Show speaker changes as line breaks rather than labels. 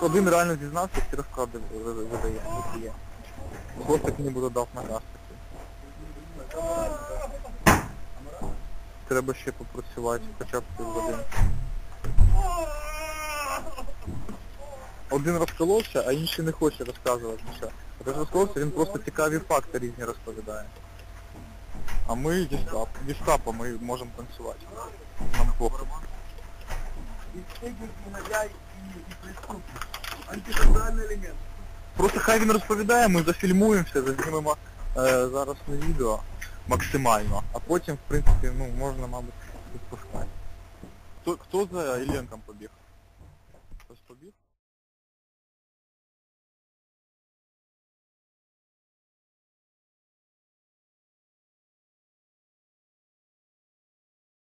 один реально зізнався, всі розклади ви- ви- видає, які є. Хлопець мені буде дав наказ такий. Треба ще попрацювати, хоча б півгодини. Один розколовся, а інший не хоче розказувати нічого. Один розколовся, він просто цікаві факти різні розповідає. А ми гестап, гестапо, ми можемо танцювати. Нам похуй.
Антисоциальный элемент.
Просто хай він розповідає, ми зафільмуємося, зазнімемо е, зараз на відео максимально, а потім, в принципі, ну, можна, мабуть, відпускати. Хто, хто за побіг?